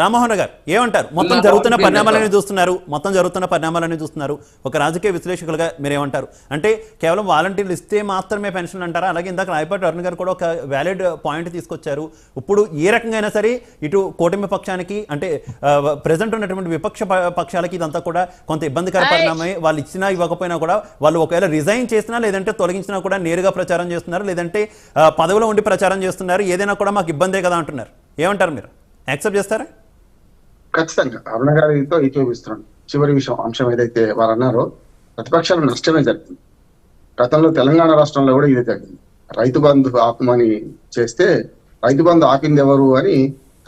రామ్మోహన్ గారు ఏమంటారు? మొత్తం జరుగుతున్న పరిణామాలని చూస్తున్నారు. మొత్తం జరుగుతున్న పరిణామాలని చూస్తున్నారు. ఒక రాజకీయ విశ్లేషకులుగా మీరు ఏమంటారు అంటే కేవలం వాలంటీర్లు ఇస్తే మాత్రమే పెన్షన్ అంటారా? అలాగే ఇందాక రాయపాటి అరుణ్ గారు కూడా ఒక వ్యాలిడ్ పాయింట్ తీసుకొచ్చారు. ఇప్పుడు ఏ రకంగా అయినా సరే ఇటు కూటమి పక్షానికి అంటే ప్రజెంట్ ఉన్నటువంటి విపక్ష ప- పక్షాలకి ఇదంతా కూడా కొంత ఇబ్బందికర పరిణామమే. వాళ్ళు ఇచ్చినా ఇవ్వకపోయినా కూడా వాళ్ళు ఒకవేళ రిజైన్ చేసినా లేదంటే తొలగించినా కూడా నేరుగా ప్రచారం చేస్తున్నారు. లేదంటే పదవిలో ఉండి ప్రచారం చేస్తున్నారు. ఏదైనా కూడా మాకు ఇబ్బందే కదా అంటున్నారు. ఏమంటారు మీరు? యాక్సెప్ట్ చేస్తారా? ఖచ్చితంగా. అరుణ గారితో ఏకీభవిస్తున్నాను చివరి విషయం అంశం ఏదైతే వారు అన్నారో ప్రతిపక్షాలు నష్టమే జరిగింది. గతంలో తెలంగాణ రాష్ట్రంలో కూడా ఇదే జరిగింది. రైతు బంధు ఆపమని చేస్తే రైతు బంధు ఆపింది ఎవరు అని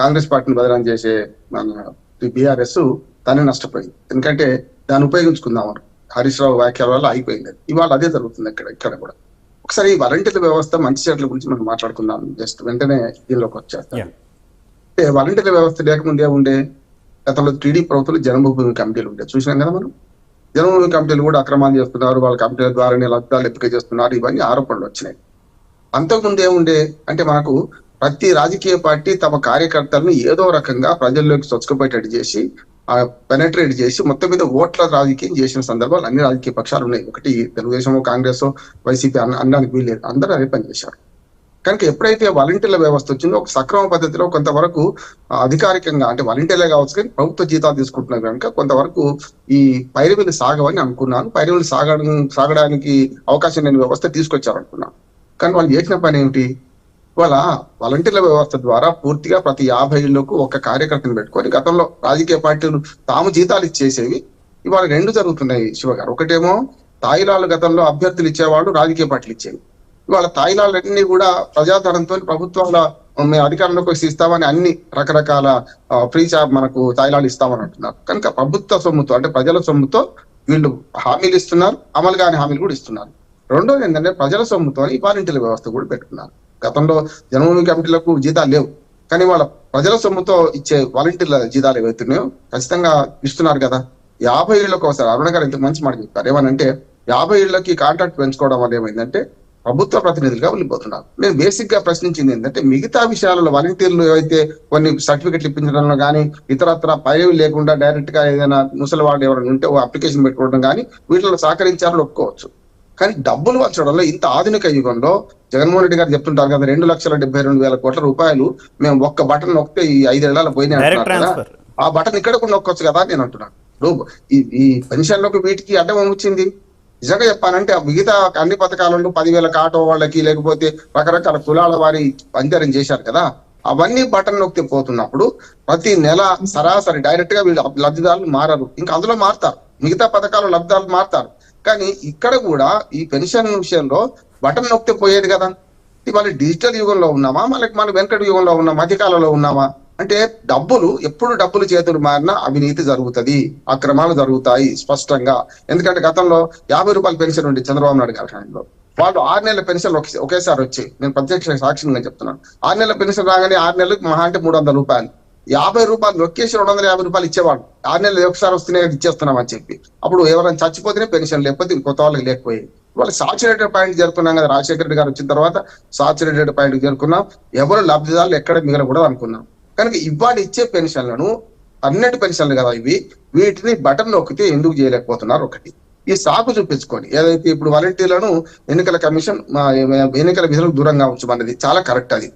కాంగ్రెస్ పార్టీని బదనాం చేసే మన బీఆర్ఎస్ తనే నష్టపోయింది. ఎందుకంటే దాన్ని ఉపయోగించుకుందాం హరీష్ రావు వ్యాఖ్యల వల్ల అయిపోయింది అది. ఇవాళ అదే జరుగుతుంది ఇక్కడ ఇక్కడ కూడా. ఒకసారి ఈ వాలంటీర్ల వ్యవస్థ మంచి చెట్ల గురించి మనం మాట్లాడుకుందాం. జస్ట్ వెంటనే దీనిలోకి వచ్చేస్తాం. అంటే వాలంటీర్ల వ్యవస్థ లేకముందే ఉండే గతంలో టీడీ ప్రభుత్వం జన్మభూమి కమిటీలు ఉండే. చూసినాం కదా మనం? జన్మభూమి కమిటీలు కూడా అక్రమాలు చేస్తున్నారు వాళ్ళ కమిటీల ద్వారానే లబ్ధాలు ఎంపిక చేస్తున్నారు ఇవన్నీ ఆరోపణలు వచ్చినాయి. అంతకుముందు ఏముండే? అంటే మనకు ప్రతి రాజకీయ పార్టీ తమ కార్యకర్తలను ఏదో రకంగా ప్రజల్లోకి చొచ్చుకుపోయేటట్టు చేసి పెనట్రేట్ చేసి మొత్తం మీద ఓట్ల రాజకీయం చేసిన సందర్భాలు అన్ని రాజకీయ పక్షాలు ఉన్నాయి. ఒకటి తెలుగుదేశం కాంగ్రెస్ వైసీపీ అన్న అనడానికి లేదు అందరూ అదే పనిచేశారు కనుక ఎప్పుడైతే వాలంటీర్ల వ్యవస్థ వచ్చిందో ఒక సక్రమ పద్ధతిలో కొంతవరకు అధికారికంగా అంటే వాలంటీర్లే కావచ్చు కానీ ప్రభుత్వ జీతాలు తీసుకుంటున్నారు కనుక కొంతవరకు ఈ పైరవీలు సాగవని అనుకున్నాను. పైరవీలు సాగడం సాగడానికి అవకాశం లేని వ్యవస్థ తీసుకొచ్చారు అనుకున్నాను కానీ వాళ్ళు చేసిన పని ఏమిటి ఇవాళ వాలంటీర్ల వ్యవస్థ ద్వారా పూర్తిగా ప్రతి యాభై ఇళ్ళకు ఒక కార్యకర్తను పెట్టుకొని గతంలో రాజకీయ పార్టీలు తాము జీతాలు ఇచ్చేసేవి ఇవాళ రెండు జరుగుతున్నాయి శివ గారు. ఒకటేమో తాయిలాలు గతంలో అభ్యర్థులు ఇచ్చేవాళ్ళు రాజకీయ పార్టీలు ఇచ్చేవి. ఇవాళ తాయిలాలన్నీ కూడా ప్రజాధనంతో ప్రభుత్వాల మేము అధికారంలోకి వచ్చి ఇస్తామని అన్ని రకరకాల ఫ్రీ చాప్ మనకు తాయిలాలు ఇస్తామని అంటున్నారు. కనుక ప్రభుత్వ సొమ్ముతో అంటే ప్రజల సొమ్ముతో వీళ్ళు హామీలు ఇస్తున్నారు అమలు కాని హామీలు కూడా ఇస్తున్నారు. రెండోది ఏంటంటే ప్రజల సొమ్ముతో ఈ వాలంటీర్ల వ్యవస్థ కూడా పెట్టుకున్నారు. గతంలో జన్మభూమి కమిటీలకు జీతాలు లేవు. కానీ వాళ్ళ ప్రజల సొమ్ముతో ఇచ్చే వాలంటీర్ల జీతాలు ఏవైతున్నాయో ఖచ్చితంగా ఇస్తున్నారు కదా. యాభై ఏళ్ళకి ఒకసారి అరుణ గారు ఇంత మంచి మాట చెప్పారు. ఏమనంటే యాభై ఏళ్ళకి కాంట్రాక్ట్ పెంచుకోవడం వల్ల ఏమైందంటే ప్రభుత్వ ప్రతినిధులుగా వెళ్ళిపోతున్నారు. నేను బేసిక్గా ప్రశ్నించింది ఏంటంటే మిగతా విషయాలలో వాలంటీర్లు ఏవైతే కొన్ని సర్టిఫికెట్లు ఇప్పించడంలో కానీ ఇతరత్ర పైవి లేకుండా డైరెక్ట్గా ఏదైనా ముసలి వాళ్ళు ఎవరైనా ఉంటే అప్లికేషన్ పెట్టుకోవడం కానీ వీటిలో సహకరించాలని ఒప్పుకోవచ్చు. కానీ డబ్బులు వంచడంలో ఇంత ఆధునిక యుగంలో జగన్మోహన్ రెడ్డి గారు చెప్తుంటారు కదా రెండు లక్షల డెబ్బై రెండు వేల కోట్ల రూపాయలు మేము ఒక్క బటన్ నొక్కితే ఈ ఐదేళ్ళ పోయినాయి కదా. ఆ బటన్ ఇక్కడ కూడా నొక్కొచ్చు కదా నేను అంటున్నాను. ఈ పెన్షన్లకు వీటికి అడ్డం వచ్చింది నిజంగా చెప్పానంటే మిగతా అన్ని పథకాలను పదివేల ఆటో వాళ్ళకి లేకపోతే రకరకాల కులాల వారి పంచరం చేశారు కదా అవన్నీ బటన్ నొక్కితే పోతున్నప్పుడు ప్రతి నెల సరాసరి డైరెక్ట్గా వీళ్ళు లబ్ధిదారులు మారరు. ఇంకా అందులో మారుతారు. మిగతా పథకాలు లబ్ధాలు మారుతారు. కానీ ఇక్కడ కూడా ఈ పెన్షన్ విషయంలో బటన్ నొక్కితే పోయేది కదా. ఇవాళ డిజిటల్ యుగంలో ఉన్నామా? మళ్ళీ మన వెంకట యుగంలో ఉన్నామా? మధ్యకాలంలో ఉన్నామా? అంటే డబ్బులు ఎప్పుడు డబ్బులు చేతులు మారినా అవినీతి జరుగుతది. అక్రమాలు జరుగుతాయి స్పష్టంగా. ఎందుకంటే గతంలో యాభై రూపాయల పెన్షన్ ఉండి చంద్రబాబు నాయుడు గారి టైంలో వాళ్ళు ఆరు నెలల పెన్షన్ ఒకేసారి వచ్చి నేను ప్రత్యక్ష సాక్షిగా చెప్తున్నాను. ఆరు నెలల పెన్షన్ రాగానే ఆరు నెలలకు మహా అంటే మూడు వందల రూపాయలు. యాభై రూపాయలు నొక్కేసి రెండు వందల యాభై రూపాయలు ఇచ్చేవాడు ఆరు నెలలు ఒకసారి వస్తేనే ఇచ్చేస్తున్నాం అని చెప్పి. అప్పుడు ఎవరైనా చచ్చిపోతేనే పెన్షన్ లేకపోతే కొత్త వాళ్ళకి లేకపోయాయి వాళ్ళు సాచురేటెడ్ పాయింట్ చేరుకున్నాం కదా రాజశేఖర రెడ్డి గారు వచ్చిన తర్వాత సాచురేటెడ్ పాయింట్ చేరుకున్నాం. ఎవరు లబ్ధిదారులు ఎక్కడ మిగలకూడదు అనుకున్నాం. కనుక ఇవాళ ఇచ్చే పెన్షన్లను అన్నటి పెన్షన్లు కదా ఇవి వీటిని బటన్ నొక్కితే ఎందుకు చేయలేకపోతున్నారు ఒకటి. ఈ సాకు చూపించుకొని ఏదైతే ఇప్పుడు వాలంటీర్లను ఎన్నికల కమిషన్ ఎన్నికల విధులకు దూరంగా ఉంచమన్నది చాలా కరెక్ట్ అది.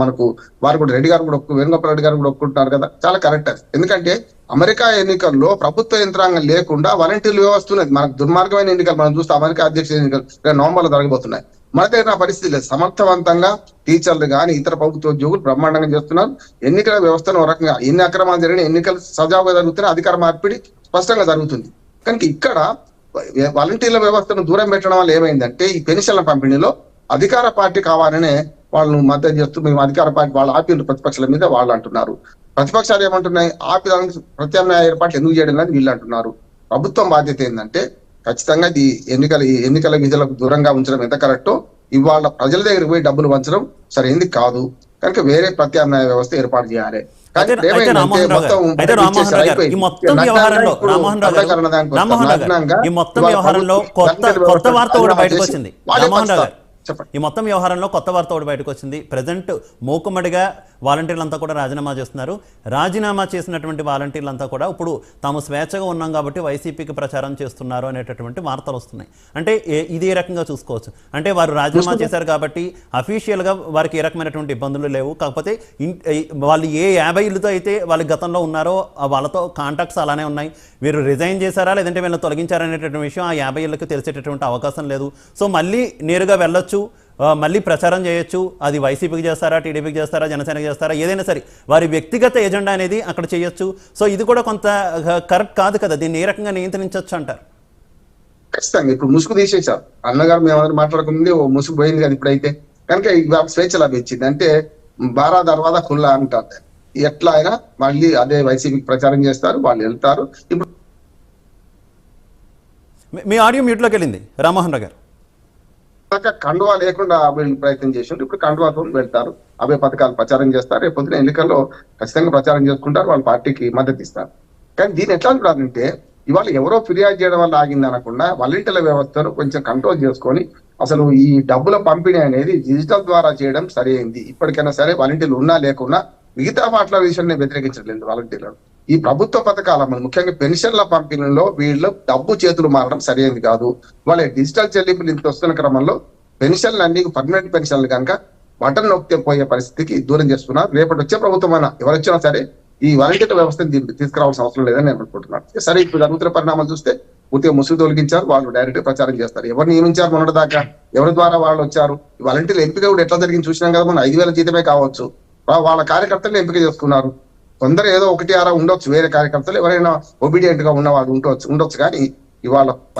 మనకు వారు కూడా రెడ్డి గారు కూడా వేణుగోపాల్ రెడ్డి గారు కూడా ఒప్పుకుంటున్నారు కదా చాలా కరెక్ట్ అది. ఎందుకంటే అమెరికా ఎన్నికల్లో ప్రభుత్వ యంత్రాంగం లేకుండా వాలంటీర్లు వ్యవస్థ ఉన్నది. మనకు దుర్మార్గమైన ఎన్నికలు మనం చూస్తే అమెరికా అధ్యక్ష ఎన్నికలు నవంబర్లో జరగబోతున్నాయి. మన దగ్గర పరిస్థితి లేదు సమర్థవంతంగా టీచర్లు కానీ ఇతర ప్రభుత్వ ఉద్యోగులు బ్రహ్మాండంగా చేస్తున్నారు. ఎన్నికల వ్యవస్థను ఒక రకంగా ఎన్ని అక్రమాలు జరిగిన ఎన్నికలు సజావుగా జరుగుతున్నాయి అధికార మార్పిడి స్పష్టంగా జరుగుతుంది. కనుక ఇక్కడ వాలంటీర్ల వ్యవస్థను దూరం పెట్టడం వల్ల ఏమైందంటే ఈ పెన్షన్ల పంపిణీలో అధికార పార్టీ కావాలనే వాళ్ళను మద్దతు చేస్తూ మేము అధికార పార్టీ వాళ్ళు ఆపిన ప్రతిపక్షాల మీద వాళ్ళు అంటున్నారు. ప్రతిపక్షాలు ఏమంటున్నాయి? ఆపిదానికి ప్రత్యామ్నాయ ఏర్పాట్లు ఎందుకు చేయడం అని వీళ్ళు అంటున్నారు. ప్రభుత్వం బాధ్యత ఏంటంటే ఖచ్చితంగా ఇది ఎన్నికల ఎన్నికల విధులకు దూరంగా ఉంచడం ఎంత కరెక్టో ఇవాళ ప్రజల దగ్గరికి పోయి డబ్బులు పంచడం సరైంది కాదు కనుక వేరే ప్రత్యామ్నాయ వ్యవస్థ ఏర్పాటు చేయాలి ఈ. మొత్తం వ్యవహారంలో కొత్త కొత్త వార్త కూడా బయటకు వచ్చింది వాళ్ళే రామ్మోహన్ రావు గారు. చెప్పండి ఈ మొత్తం వ్యవహారంలో కొత్త వార్త ఒకటి బయటకు వచ్చింది. ప్రజెంట్ మూకుమ్మడిగా వాలంటీర్లంతా కూడా రాజీనామా చేస్తున్నారు. రాజీనామా చేసినటువంటి వాలంటీర్లంతా కూడా ఇప్పుడు తాము స్వేచ్ఛగా ఉన్నాం కాబట్టి వైసీపీకి ప్రచారం చేస్తున్నారు అనేటటువంటి వార్తలు వస్తున్నాయి. అంటే ఇది ఏ రకంగా చూసుకోవచ్చు? అంటే వారు రాజీనామా చేశారు కాబట్టి అఫీషియల్గా వారికి ఏ రకమైనటువంటి ఇబ్బందులు లేవు. కాకపోతే వాళ్ళు ఏ యాభై ఇళ్ళతో అయితే వాళ్ళ గతంలో ఉన్నారో వాళ్ళతో కాంటాక్ట్స్ అలానే ఉన్నాయి. వీరు రిజైన్ చేశారా? లేదంటే వీళ్ళని తొలగించారనేటటువంటి విషయం ఆ యాభై ఇళ్ళకి తెలిసేటటువంటి అవకాశం లేదు. సో మళ్ళీ నేరుగా వెళ్ళొచ్చు. మళ్ళీ ప్రచారం చేయొచ్చు. అది వైసీపీకి చేస్తారా టీడీపీకి చేస్తారా జనసేనకి చేస్తారా ఏదైనా సరే వారి వ్యక్తిగత ఎజెండా అనేది అక్కడ చేయొచ్చు. సో ఇది కూడా కొంత కరెక్ట్ కాదు కదా దీన్ని ఏ రకంగా నియంత్రించవచ్చు అంటారు? ఖచ్చితంగా. ఇప్పుడు ముసుగు తీసేశారు అన్నగారు మేమందరం మాట్లాడుకుంది ఓ ముసుగు పోయింది కదా ఇప్పుడైతే. కనుక ఇవాళ స్వేచ్ఛ లభించింది. అంటే బారా తర్వాత ఖుల్లా అంటారు ఎట్లా అయినా మళ్ళీ అదే వైసీపీకి ప్రచారం చేస్తారు వాళ్ళు వెళ్తారు. ఇప్పుడు మీ- మీ ఆడియో మ్యూట్లోకి వెళ్ళింది. రామ్మోహన్ రావు గారు. దాకా కండువా లేకుండా వీళ్ళు ప్రయత్నం చేసిండ్రు. ఇప్పుడు కండువాతో వెళ్తారు. అవే పథకాలు ప్రచారం చేస్తారు. రేపు పొద్దున ఎన్నికల్లో ఖచ్చితంగా ప్రచారం చేసుకుంటారు. వాళ్ళ పార్టీకి మద్దతు ఇస్తారు. కానీ దీన్ని ఎట్లా చూడాలంటే ఇవాళ ఎవరో ఫిర్యాదు చేయడం వల్ల ఆగింది అనకుండా వాలంటీర్ల వ్యవస్థను కొంచెం కంట్రోల్ చేసుకొని అసలు ఈ డబ్బుల పంపిణీ అనేది డిజిటల్ ద్వారా చేయడం సరైంది ఇప్పటికైనా సరే వాలంటీర్లు ఉన్నా లేకున్నా మిగతా వాటిల విషయాన్ని వ్యతిరేకించట్లేదు వాలంటీర్లను ఈ ప్రభుత్వ పథకాల ముఖ్యంగా పెన్షన్ల పంపిణీలో వీళ్ళు డబ్బు చేతులు మారడం సరైనది కాదు. వాళ్ళ డిజిటల్ చెల్లింపులు ఇంత వస్తున్న క్రమంలో పెన్షన్లు అన్ని పర్మనెంట్ పెన్షన్లు కనుక బటన్ నొక్కితే పోయే పరిస్థితికి దూరం చేస్తున్నారు. రేపటి వచ్చే ప్రభుత్వం అయినా ఎవరు వచ్చినా సరే ఈ వాలంటీర్ వ్యవస్థను దీనికి తీసుకురావాల్సిన అవసరం లేదని నేను అనుకుంటున్నాను. సరే ఇప్పుడు జరుగుతున్న పరిణామాలు చూస్తే పూర్తిగా ముసుగు తొలగించారు. వాళ్ళు డైరెక్ట్ ప్రచారం చేస్తారు. ఎవరు నియమించారు మొన్నటి దాకా ఎవరి ద్వారా వాళ్ళు వచ్చారు? ఈ వాలంటీర్లు ఎంపిక కూడా ఎట్లా జరిగింది చూసినాం కదా మనం. ఐదు వేల జీతమే కావచ్చు. వాళ్ళ కార్యకర్తలు ఎంపిక చేసుకున్నారు. కొందరు ఏదో ఒకటి అలా ఉండొచ్చు. వేరే కార్యకర్తలు ఎవరైనా ఒబీడియంట్గా ఉన్న వాళ్ళు ఉండొచ్చు. ఉండొచ్చు. కానీ ఇవాళ